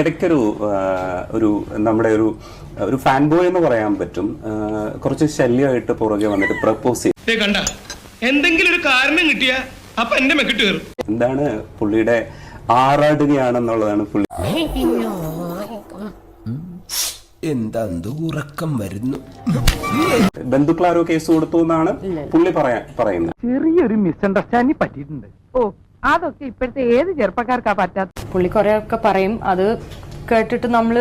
ഇടയ്ക്കൊരു ഒരു നമ്മുടെ ഒരു ഒരു ഫാൻ ബോയ് എന്ന് പറയാൻ പറ്റും. കുറച്ച് ശല്യമായിട്ട് പുറകെ വന്നിട്ട് പ്രപ്പോസ് ചെയ്തു. കണ്ട എന്തെങ്കിലും ഒരു കാരണം കിട്ടിയ അപ്പൊ എന്റെ മെക്കിട്ട് കയറും. എന്താണ് പുള്ളിയുടെ ആറാടുകയാണെന്നുള്ളതാണ് പുള്ളി. എന്താ ഉറക്കം വരുന്നു? ബന്ധുക്കളാരോ കേസ് കൊടുത്തു എന്നാണ് പുള്ളി പറയാ പറയുന്നത്. ചെറിയൊരു മിസ്അണ്ടർസ്റ്റാൻഡിങ് പറ്റിയിട്ടുണ്ട്. ഓ അതൊക്കെ ഇപ്പോഴത്തെ ഏത് ചെറുപ്പക്കാർക്കാ പറ്റാത്ത പുള്ളി കുറെ ഒക്കെ പറയും. അത് കേട്ടിട്ട് നമ്മൾ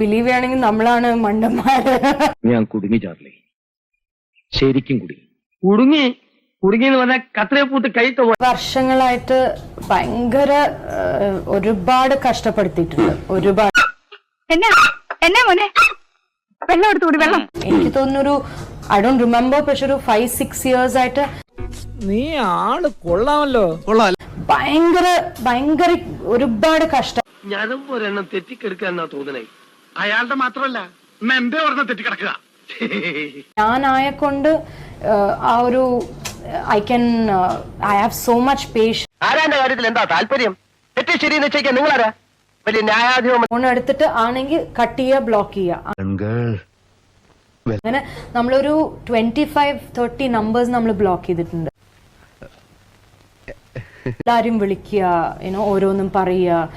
ബിലീവ് ചെയ്യണമെങ്കിൽ നമ്മളാണ് മണ്ടന്മാര്. ഞാൻ കുടുങ്ങി ചാർലി. ശരിക്കും കുടുങ്ങി. കുടുങ്ങി? കുടുങ്ങി എന്ന് പറഞ്ഞാൽ കത്രയെ പൂത്ത് കൈ വർഷങ്ങളായിട്ട് ഭയങ്കര ഏഹ്, ഒരുപാട് കഷ്ടപ്പെടുത്തിയിട്ടുണ്ട്. ഒരുപാട്. എന്നാ? എന്നാ മോനെ? വെള്ളം എടുത്തു കൂടി വെള്ളം. എനിക്ക് തോന്നുന്നൊരു ഐ ഡോണ്ട് റിമെമ്പർ പക്ഷെ ഒരു ഫൈവ് സിക്സ് ഇയേഴ്സ് ആയിട്ട് നീ ആൾ കൊള്ളാമല്ലോ. ഭയങ്കര ഭയങ്കര ഒരുപാട് കഷ്ടം. ഞാനും ഒരെണ്ണം തെറ്റിക്കെടുക്കാന്നാ തോന്നണേ. അയാളുടെ മാത്രമല്ല മെമ്പെ ഒരെണ്ണം തെറ്റിക്കിടക്കുക. ഞാനായ കൊണ്ട് ആ ഒരു I can I have so much patience. ആരാന്റെ കാര്യത്തിൽ എന്താ താല്പര്യം? തെറ്റ് ശരി നിശ്ചയിക്കാൻ നിങ്ങളാരാ? വലിയ ന്യായാധിപം ഫോൺ എടുത്തിട്ട് ആണെങ്കിൽ കട്ട് ചെയ്യുക ബ്ലോക്ക് ചെയ്യുക. അങ്ങനെ നമ്മളൊരു ട്വന്റി ഫൈവ് തേർട്ടി നമ്പേഴ്സ് നമ്മൾ ബ്ലോക്ക് ചെയ്തിട്ടുണ്ട്. എല്ലാരും വിളിക്കുക യുനോ ഓരോന്നും പറയുക.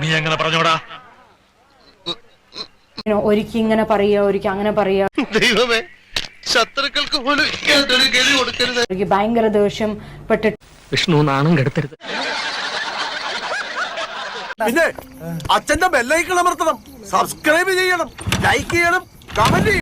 നീ എങ്ങനെ പറഞ്ഞോടാ? ഒരിക്കൽ ഇങ്ങനെ പറയുക ഒരിക്കൽ അങ്ങനെ പറയുക. ദൈവമേ ശത്രുക്കൾക്ക് പോലും കൊടുക്കരുത്. ഭയങ്കര ദേഷ്യം പെട്ടിട്ട്. വിഷ്ണു നാണം കെടുത്തരുത്. പിന്നെ അച്ഛന്റെ ബെല്ലൈക്കൾ അമർത്തണം. സബ്സ്ക്രൈബ് ചെയ്യണം ലൈക്ക് ചെയ്യണം കമന്റ്